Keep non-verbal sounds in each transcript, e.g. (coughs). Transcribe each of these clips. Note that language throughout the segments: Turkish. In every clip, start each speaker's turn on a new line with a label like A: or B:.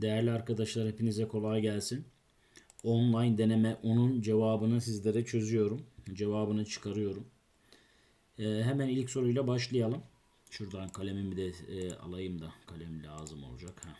A: Değerli arkadaşlar hepinize kolay gelsin. Online deneme onun cevabını sizlere çözüyorum. Cevabını çıkarıyorum. Ee, hemen ilk soruyla başlayalım. Şuradan kalemimi de e, alayım da kalem lazım olacak. Ha.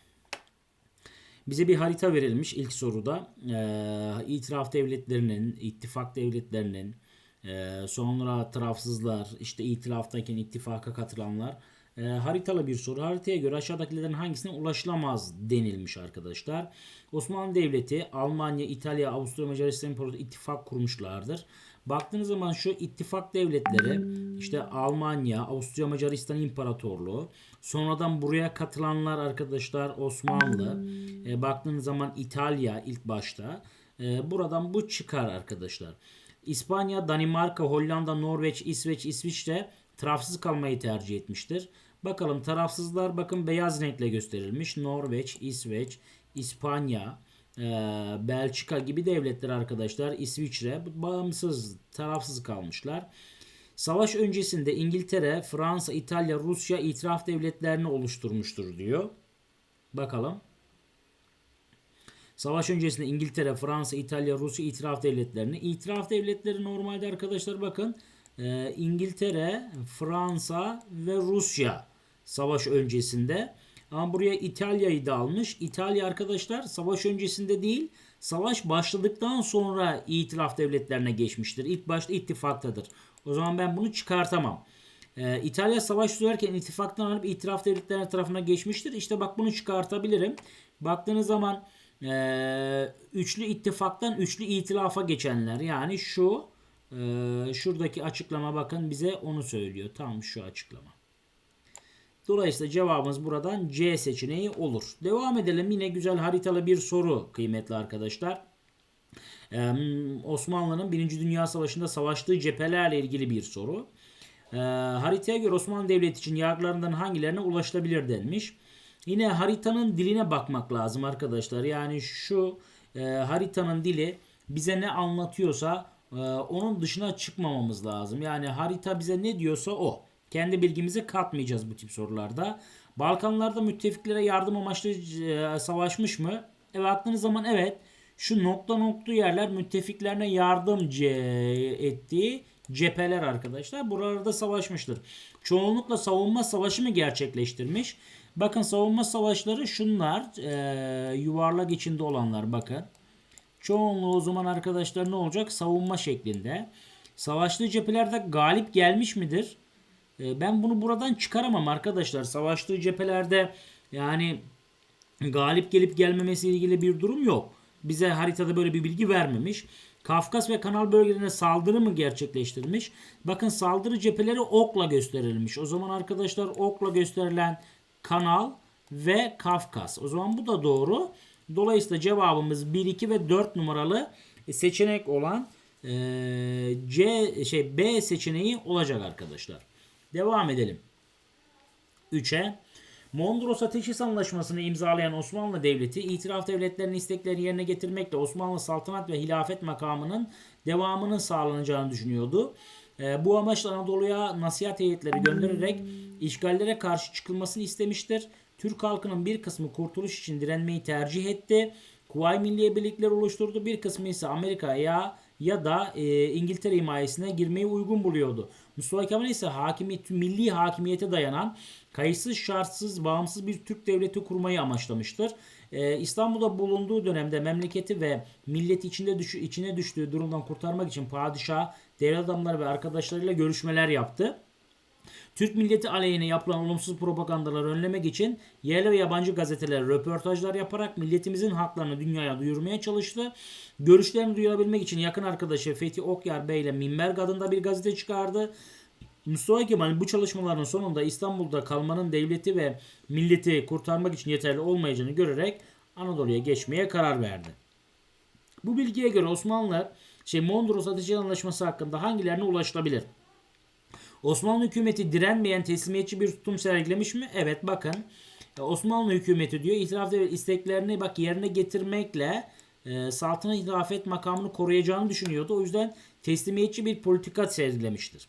A: Bize bir harita verilmiş ilk soruda. Ee, itiraf devletlerinin, ittifak devletlerinin, e, sonra tarafsızlar, işte itiraftayken ittifaka katılanlar e, haritalı bir soru. Haritaya göre aşağıdakilerden hangisine ulaşılamaz denilmiş arkadaşlar. Osmanlı Devleti, Almanya, İtalya, Avusturya, Macaristan İmparatorluğu ittifak kurmuşlardır. Baktığınız zaman şu ittifak devletleri işte Almanya, Avusturya Macaristan İmparatorluğu. Sonradan buraya katılanlar arkadaşlar Osmanlı. E, baktığınız zaman İtalya ilk başta. E, buradan bu çıkar arkadaşlar. İspanya, Danimarka, Hollanda, Norveç, İsveç, İsviçre tarafsız kalmayı tercih etmiştir. Bakalım tarafsızlar bakın beyaz renkle gösterilmiş. Norveç, İsveç, İspanya, e, Belçika gibi devletler arkadaşlar. İsviçre bağımsız, tarafsız kalmışlar. Savaş öncesinde İngiltere, Fransa, İtalya, Rusya itiraf devletlerini oluşturmuştur diyor. Bakalım. Savaş öncesinde İngiltere, Fransa, İtalya, Rusya itiraf devletlerini. İtiraf devletleri normalde arkadaşlar bakın e, İngiltere, Fransa ve Rusya savaş öncesinde. Ama buraya İtalya'yı da almış. İtalya arkadaşlar savaş öncesinde değil, savaş başladıktan sonra itiraf devletlerine geçmiştir. İlk başta ittifaktadır. O zaman ben bunu çıkartamam. Ee, İtalya savaş sürerken ittifaktan alıp itiraf devletlerine tarafına geçmiştir. İşte bak bunu çıkartabilirim. Baktığınız zaman e, üçlü ittifaktan üçlü itilafa geçenler yani şu e, şuradaki açıklama bakın bize onu söylüyor. Tam şu açıklama. Dolayısıyla cevabımız buradan C seçeneği olur. Devam edelim. Yine güzel haritalı bir soru kıymetli arkadaşlar. Ee, Osmanlı'nın 1. Dünya Savaşı'nda savaştığı cephelerle ilgili bir soru. Ee, haritaya göre Osmanlı Devleti için yargılarından hangilerine ulaşılabilir denmiş. Yine haritanın diline bakmak lazım arkadaşlar. Yani şu e, haritanın dili bize ne anlatıyorsa e, onun dışına çıkmamamız lazım. Yani harita bize ne diyorsa o. Kendi bilgimizi katmayacağız bu tip sorularda. Balkanlarda müttefiklere yardım amaçlı e, savaşmış mı? Evet baktığınız zaman evet. Şu nokta nokta yerler müttefiklerine yardım ce- ettiği cepheler arkadaşlar. Buralarda savaşmıştır. Çoğunlukla savunma savaşı mı gerçekleştirmiş? Bakın savunma savaşları şunlar. E, yuvarlak içinde olanlar bakın. Çoğunluğu o zaman arkadaşlar ne olacak? Savunma şeklinde. Savaştığı cephelerde galip gelmiş midir? E, ben bunu buradan çıkaramam arkadaşlar. Savaştığı cephelerde yani galip gelip gelmemesiyle ilgili bir durum yok. Bize haritada böyle bir bilgi vermemiş. Kafkas ve Kanal bölgelerine saldırı mı gerçekleştirmiş? Bakın saldırı cepheleri okla gösterilmiş. O zaman arkadaşlar okla gösterilen Kanal ve Kafkas. O zaman bu da doğru. Dolayısıyla cevabımız 1, 2 ve 4 numaralı seçenek olan e, C şey B seçeneği olacak arkadaşlar. Devam edelim. 3'e Mondros Ateşis Anlaşması'nı imzalayan Osmanlı Devleti, itiraf devletlerinin isteklerini yerine getirmekle Osmanlı saltanat ve hilafet makamının devamının sağlanacağını düşünüyordu. E, bu amaçla Anadolu'ya nasihat heyetleri göndererek işgallere karşı çıkılmasını istemiştir. Türk halkının bir kısmı kurtuluş için direnmeyi tercih etti. Kuvayi Milliye Birlikleri oluşturdu. Bir kısmı ise Amerika'ya ya da e, İngiltere himayesine girmeyi uygun buluyordu. Mustafa Kemal ise hakimiyet, milli hakimiyete dayanan kayıtsız şartsız bağımsız bir Türk devleti kurmayı amaçlamıştır. E, İstanbul'da bulunduğu dönemde memleketi ve milleti içinde düş, içine düştüğü durumdan kurtarmak için padişah, devlet adamları ve arkadaşlarıyla görüşmeler yaptı. Türk milleti aleyhine yapılan olumsuz propagandaları önlemek için yerli ve yabancı gazetelere röportajlar yaparak milletimizin haklarını dünyaya duyurmaya çalıştı. Görüşlerini duyurabilmek için yakın arkadaşı Fethi Okyar Bey ile Minber adında bir gazete çıkardı. Mustafa Kemal bu çalışmaların sonunda İstanbul'da kalmanın devleti ve milleti kurtarmak için yeterli olmayacağını görerek Anadolu'ya geçmeye karar verdi. Bu bilgiye göre Osmanlılar şey Mondros Ateşi Anlaşması hakkında hangilerine ulaşılabilir? Osmanlı hükümeti direnmeyen teslimiyetçi bir tutum sergilemiş mi? Evet bakın. E, Osmanlı hükümeti diyor itiraf ve isteklerini bak yerine getirmekle e, saltanat hilafet makamını koruyacağını düşünüyordu. O yüzden teslimiyetçi bir politika sergilemiştir.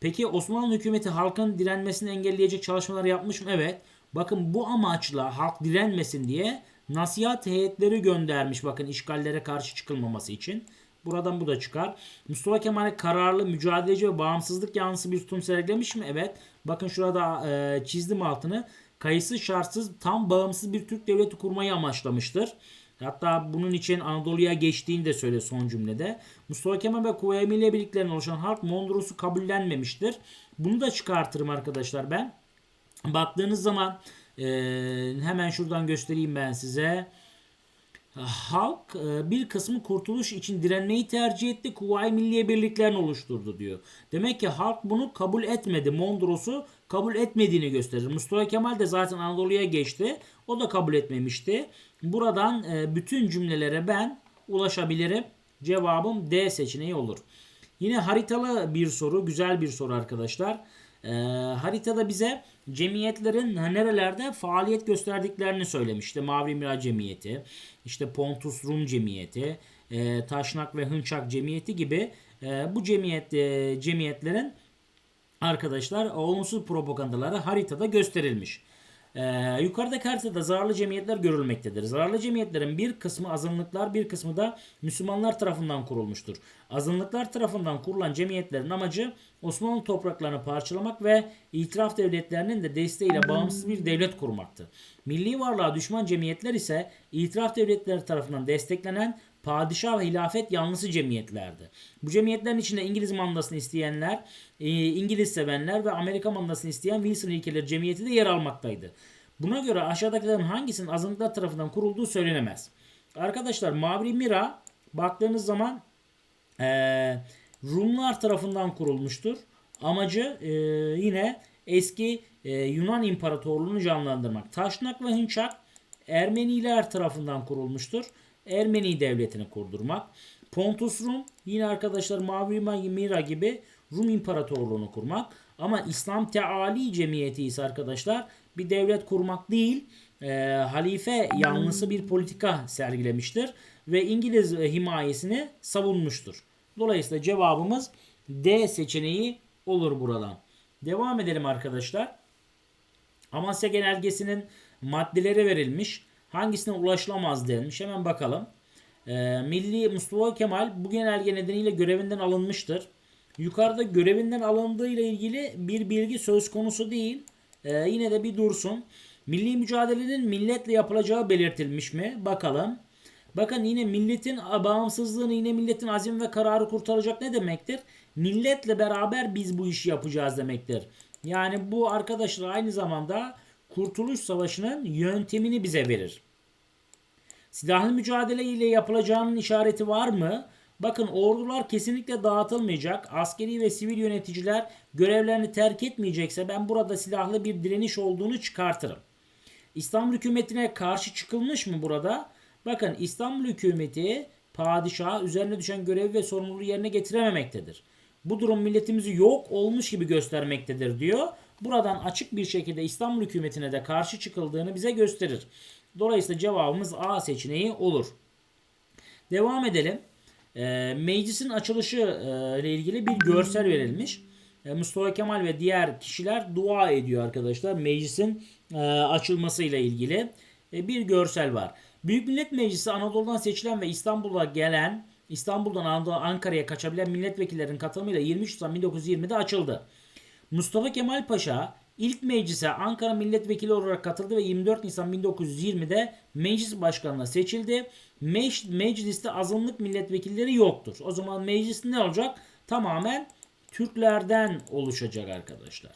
A: Peki Osmanlı hükümeti halkın direnmesini engelleyecek çalışmalar yapmış mı? Evet. Bakın bu amaçla halk direnmesin diye Nasihat heyetleri göndermiş bakın işgallere karşı çıkılmaması için. Buradan bu da çıkar. Mustafa Kemal kararlı, mücadeleci ve bağımsızlık yanlısı bir tutum sergilemiş mi? Evet. Bakın şurada e, çizdim altını. Kayıtsız şartsız tam bağımsız bir Türk devleti kurmayı amaçlamıştır. Hatta bunun için Anadolu'ya geçtiğini de söyle son cümlede. Mustafa Kemal ve Kuvayı Milliye Birlikleri'nin oluşan halk Mondros'u kabullenmemiştir. Bunu da çıkartırım arkadaşlar ben. Baktığınız zaman e, hemen şuradan göstereyim ben size. Halk e, bir kısmı kurtuluş için direnmeyi tercih etti. Kuvayi Milliye Birliklerini oluşturdu diyor. Demek ki halk bunu kabul etmedi. Mondros'u kabul etmediğini gösterir. Mustafa Kemal de zaten Anadolu'ya geçti. O da kabul etmemişti. Buradan e, bütün cümlelere ben ulaşabilirim. Cevabım D seçeneği olur. Yine haritalı bir soru. Güzel bir soru arkadaşlar. Ee, haritada bize cemiyetlerin nerelerde faaliyet gösterdiklerini söylemiş. İşte Mavi Mira Cemiyeti, işte Pontus Rum Cemiyeti, e, Taşnak ve Hınçak Cemiyeti gibi e, bu cemiyet e, cemiyetlerin arkadaşlar olumsuz propagandaları haritada gösterilmiş. Ee, yukarıdaki haritada zararlı cemiyetler görülmektedir. Zararlı cemiyetlerin bir kısmı azınlıklar bir kısmı da Müslümanlar tarafından kurulmuştur. Azınlıklar tarafından kurulan cemiyetlerin amacı Osmanlı topraklarını parçalamak ve itiraf devletlerinin de desteğiyle bağımsız bir devlet kurmaktı. Milli varlığa düşman cemiyetler ise itiraf devletleri tarafından desteklenen padişah ve hilafet yanlısı cemiyetlerdi. Bu cemiyetlerin içinde İngiliz mandasını isteyenler, e, İngiliz sevenler ve Amerika mandasını isteyen Wilson ilkeleri cemiyeti de yer almaktaydı. Buna göre aşağıdakilerin hangisinin azınlıklar tarafından kurulduğu söylenemez. Arkadaşlar Mavri Mira baktığınız zaman e, Rumlar tarafından kurulmuştur. Amacı e, yine eski e, Yunan İmparatorluğunu canlandırmak. Taşnak ve Hınçak Ermeniler tarafından kurulmuştur. Ermeni devletini kurdurmak. Pontus Rum yine arkadaşlar Mavi Mira gibi Rum İmparatorluğunu kurmak. Ama İslam Teali Cemiyeti ise arkadaşlar bir devlet kurmak değil e, halife yanlısı bir politika sergilemiştir. Ve İngiliz himayesini savunmuştur. Dolayısıyla cevabımız D seçeneği olur buradan. Devam edelim arkadaşlar. Amasya Genelgesi'nin maddeleri verilmiş. Hangisine ulaşılamaz denmiş. Hemen bakalım. Ee, Milli Mustafa Kemal bu genelge nedeniyle görevinden alınmıştır. Yukarıda görevinden alındığı ile ilgili bir bilgi söz konusu değil. Ee, yine de bir dursun. Milli mücadelenin milletle yapılacağı belirtilmiş mi? Bakalım. Bakın yine milletin bağımsızlığını yine milletin azim ve kararı kurtaracak ne demektir? Milletle beraber biz bu işi yapacağız demektir. Yani bu arkadaşlar aynı zamanda Kurtuluş Savaşı'nın yöntemini bize verir. Silahlı mücadele ile yapılacağının işareti var mı? Bakın ordular kesinlikle dağıtılmayacak. Askeri ve sivil yöneticiler görevlerini terk etmeyecekse ben burada silahlı bir direniş olduğunu çıkartırım. İstanbul hükümetine karşı çıkılmış mı burada? Bakın İstanbul hükümeti padişah üzerine düşen görevi ve sorumluluğu yerine getirememektedir. Bu durum milletimizi yok olmuş gibi göstermektedir diyor. Buradan açık bir şekilde İstanbul hükümetine de karşı çıkıldığını bize gösterir. Dolayısıyla cevabımız A seçeneği olur. Devam edelim. E, meclisin açılışı e, ile ilgili bir görsel verilmiş. E, Mustafa Kemal ve diğer kişiler dua ediyor arkadaşlar. Meclisin e, açılması ile ilgili e, bir görsel var. Büyük Millet Meclisi Anadolu'dan seçilen ve İstanbul'a gelen İstanbul'dan Ankara'ya kaçabilen milletvekillerinin katılımıyla 23 Nisan 1920'de açıldı. Mustafa Kemal Paşa ilk meclise Ankara milletvekili olarak katıldı ve 24 Nisan 1920'de meclis başkanına seçildi. Mec mecliste azınlık milletvekilleri yoktur. O zaman meclis ne olacak? Tamamen Türklerden oluşacak arkadaşlar.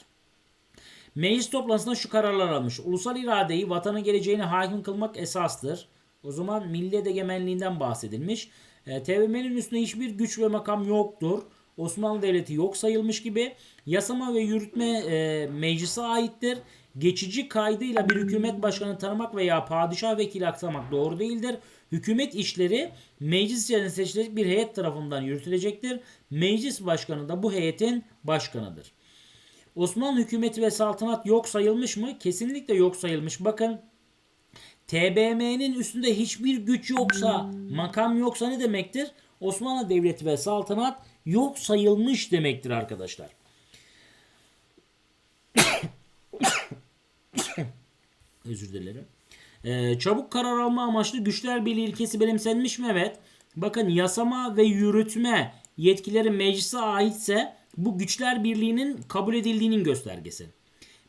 A: Meclis toplantısında şu kararlar almış. Ulusal iradeyi vatanın geleceğine hakim kılmak esastır. O zaman milli egemenliğinden bahsedilmiş. E, TBMM'nin üstünde hiçbir güç ve makam yoktur. Osmanlı Devleti yok sayılmış gibi yasama ve yürütme e, meclise aittir. Geçici kaydıyla bir hükümet başkanı tanımak veya padişah vekili aksamak doğru değildir. Hükümet işleri meclis içerisinde seçilecek bir heyet tarafından yürütülecektir. Meclis başkanı da bu heyetin başkanıdır. Osmanlı hükümeti ve saltanat yok sayılmış mı? Kesinlikle yok sayılmış. Bakın TBMM'nin üstünde hiçbir güç yoksa, makam yoksa ne demektir? Osmanlı Devleti ve saltanat yok sayılmış demektir arkadaşlar. (coughs) Özür dilerim. Ee, çabuk karar alma amaçlı güçler birliği ilkesi benimsenmiş mi? Evet. Bakın yasama ve yürütme yetkileri meclise aitse bu güçler birliğinin kabul edildiğinin göstergesi.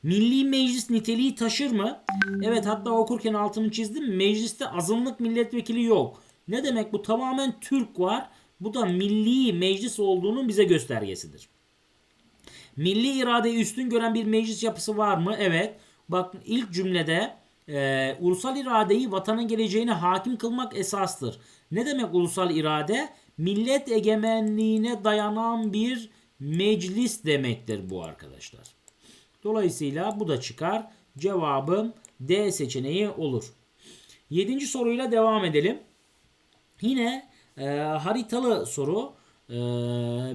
A: Milli meclis niteliği taşır mı? Evet hatta okurken altını çizdim. Mecliste azınlık milletvekili yok. Ne demek bu? Tamamen Türk var. Bu da milli meclis olduğunun bize göstergesidir. Milli iradeyi üstün gören bir meclis yapısı var mı? Evet. Bak ilk cümlede e, ulusal iradeyi vatanın geleceğine hakim kılmak esastır. Ne demek ulusal irade? Millet egemenliğine dayanan bir meclis demektir bu arkadaşlar. Dolayısıyla bu da çıkar. Cevabım D seçeneği olur. Yedinci soruyla devam edelim. Yine e, haritalı soru. E,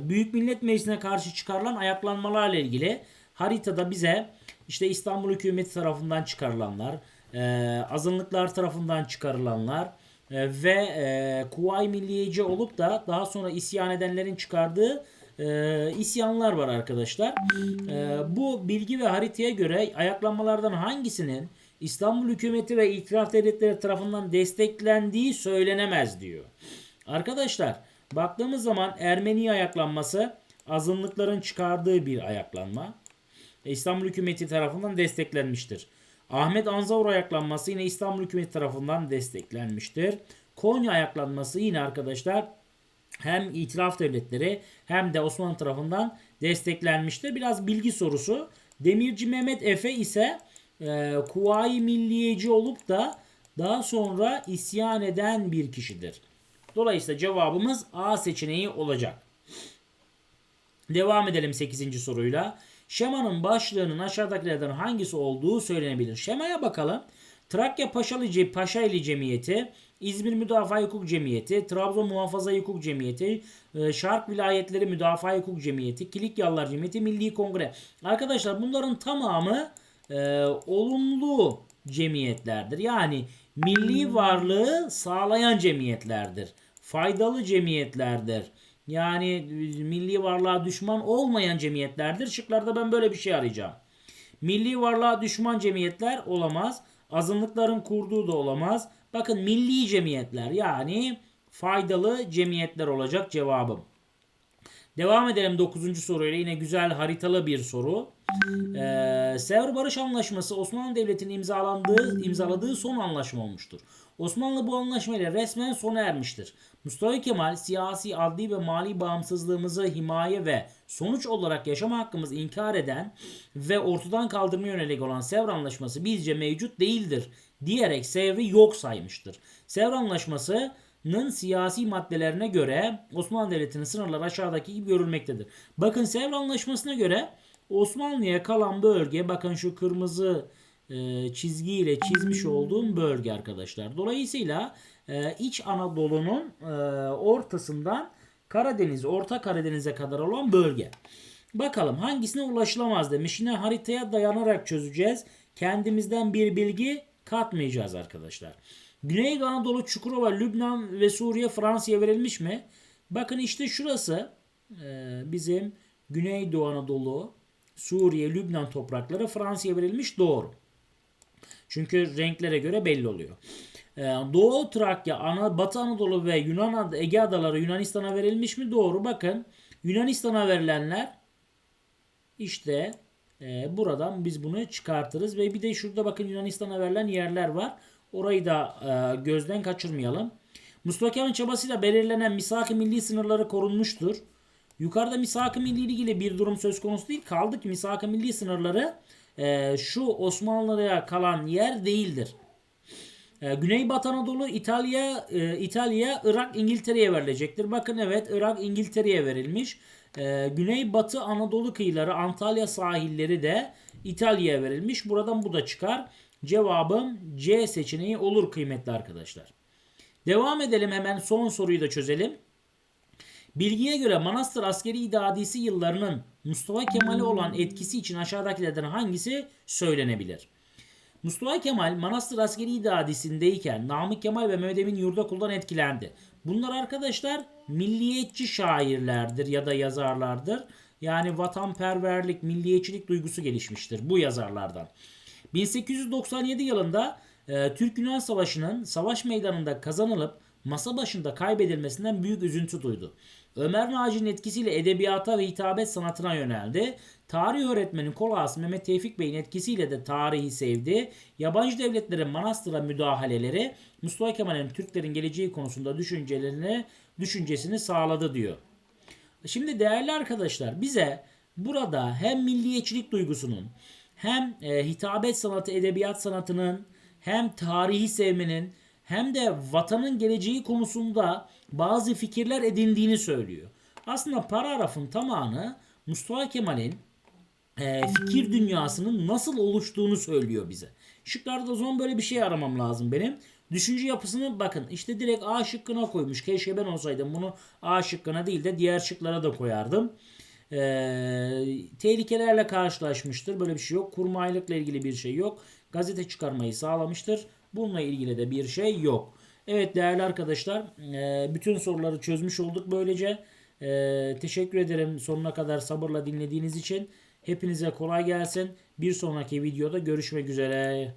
A: Büyük Millet Meclisi'ne karşı çıkarılan ayaklanmalarla ilgili haritada bize işte İstanbul hükümeti tarafından çıkarılanlar, e, azınlıklar tarafından çıkarılanlar e, ve e, Kuvayi Milliyeci olup da daha sonra isyan edenlerin çıkardığı e, isyanlar var arkadaşlar. E, bu bilgi ve haritaya göre ayaklanmalardan hangisinin İstanbul hükümeti ve itiraf devletleri tarafından desteklendiği söylenemez diyor. Arkadaşlar baktığımız zaman Ermeni ayaklanması azınlıkların çıkardığı bir ayaklanma. E, İstanbul hükümeti tarafından desteklenmiştir. Ahmet Anzavur ayaklanması yine İstanbul hükümeti tarafından desteklenmiştir. Konya ayaklanması yine arkadaşlar hem itiraf devletleri hem de Osmanlı tarafından desteklenmiştir. Biraz bilgi sorusu. Demirci Mehmet Efe ise e, Kuvayi Milliyeci olup da daha sonra isyan eden bir kişidir. Dolayısıyla cevabımız A seçeneği olacak. Devam edelim 8. soruyla. Şemanın başlığının aşağıdakilerden hangisi olduğu söylenebilir. Şemaya bakalım. Trakya Paşalı Paşaeli Cemiyeti, İzmir Müdafaa Hukuk Cemiyeti, Trabzon Muhafaza Hukuk Cemiyeti, e, Şark Vilayetleri Müdafaa Hukuk Cemiyeti, Kilikyalılar Cemiyeti, Milli Kongre. Arkadaşlar bunların tamamı e, olumlu cemiyetlerdir. Yani milli varlığı sağlayan cemiyetlerdir. Faydalı cemiyetlerdir. Yani milli varlığa düşman olmayan cemiyetlerdir. Şıklarda ben böyle bir şey arayacağım. Milli varlığa düşman cemiyetler olamaz. Azınlıkların kurduğu da olamaz. Bakın milli cemiyetler yani faydalı cemiyetler olacak cevabım. Devam edelim 9. soruyla yine güzel haritalı bir soru. Ee, Sevr Barış Anlaşması Osmanlı Devleti'nin imzalandığı, imzaladığı son anlaşma olmuştur. Osmanlı bu anlaşmayla resmen sona ermiştir. Mustafa Kemal siyasi, adli ve mali bağımsızlığımızı himaye ve sonuç olarak yaşama hakkımızı inkar eden ve ortadan kaldırma yönelik olan Sevr Anlaşması bizce mevcut değildir diyerek Sevr'i yok saymıştır. Sevr Anlaşması'nın siyasi maddelerine göre Osmanlı Devleti'nin sınırları aşağıdaki gibi görülmektedir. Bakın Sevr Anlaşması'na göre Osmanlı'ya kalan bölge bakın şu kırmızı e, çizgiyle çizmiş olduğum bölge arkadaşlar. Dolayısıyla e, İç Anadolu'nun e, ortasından Karadeniz, Orta Karadeniz'e kadar olan bölge. Bakalım hangisine ulaşılamaz demiş. Yine haritaya dayanarak çözeceğiz. Kendimizden bir bilgi katmayacağız arkadaşlar. Güney Anadolu, Çukurova, Lübnan ve Suriye Fransa'ya verilmiş mi? Bakın işte şurası e, bizim Güneydoğu Anadolu, Suriye, Lübnan toprakları Fransa'ya verilmiş doğru. Çünkü renklere göre belli oluyor. Ee, Doğu Trakya, Batı Anadolu ve Yunan Ege adaları Yunanistan'a verilmiş mi? Doğru. Bakın Yunanistan'a verilenler işte e, buradan biz bunu çıkartırız ve bir de şurada bakın Yunanistan'a verilen yerler var. Orayı da e, gözden kaçırmayalım. Mustafa Kemal'in çabasıyla belirlenen misak-ı milli sınırları korunmuştur. Yukarıda misak-ı milli ilgili bir durum söz konusu değil. Kaldı ki misak-ı milli sınırları e, şu Osmanlı'ya kalan yer değildir. E, Güneybatı Anadolu İtalya, e, İtalya, Irak, İngiltere'ye verilecektir. Bakın evet Irak, İngiltere'ye verilmiş. E, Güneybatı Anadolu kıyıları, Antalya sahilleri de İtalya'ya verilmiş. Buradan bu da çıkar. Cevabım C seçeneği olur kıymetli arkadaşlar. Devam edelim hemen son soruyu da çözelim. Bilgiye göre Manastır askeri idadisi yıllarının Mustafa Kemal'e olan etkisi için aşağıdakilerden hangisi söylenebilir? Mustafa Kemal Manastır askeri idadisindeyken Namık Kemal ve Mehmet Emin Yurdakul'dan etkilendi. Bunlar arkadaşlar milliyetçi şairlerdir ya da yazarlardır. Yani vatanperverlik, milliyetçilik duygusu gelişmiştir bu yazarlardan. 1897 yılında e, Türk-Yunan Savaşı'nın savaş meydanında kazanılıp masa başında kaybedilmesinden büyük üzüntü duydu. Ömer Naci'nin etkisiyle edebiyata ve hitabet sanatına yöneldi. Tarih öğretmeni Kolas Mehmet Tevfik Bey'in etkisiyle de tarihi sevdi. Yabancı devletlerin manastıra müdahaleleri Mustafa Kemal'in Türklerin geleceği konusunda düşüncelerini, düşüncesini sağladı diyor. Şimdi değerli arkadaşlar bize burada hem milliyetçilik duygusunun hem e, hitabet sanatı, edebiyat sanatının hem tarihi sevmenin hem de vatanın geleceği konusunda bazı fikirler edindiğini söylüyor. Aslında paragrafın tamamı Mustafa Kemal'in e, fikir dünyasının nasıl oluştuğunu söylüyor bize. Şıklarda o zaman böyle bir şey aramam lazım benim. Düşünce yapısını bakın işte direkt A şıkkına koymuş. Keşke ben olsaydım bunu A şıkkına değil de diğer şıklara da koyardım. E, tehlikelerle karşılaşmıştır. Böyle bir şey yok. Kurmaylıkla ilgili bir şey yok. Gazete çıkarmayı sağlamıştır. Bununla ilgili de bir şey yok. Evet değerli arkadaşlar e, bütün soruları çözmüş olduk böylece. E, teşekkür ederim sonuna kadar sabırla dinlediğiniz için. Hepinize kolay gelsin. Bir sonraki videoda görüşmek üzere.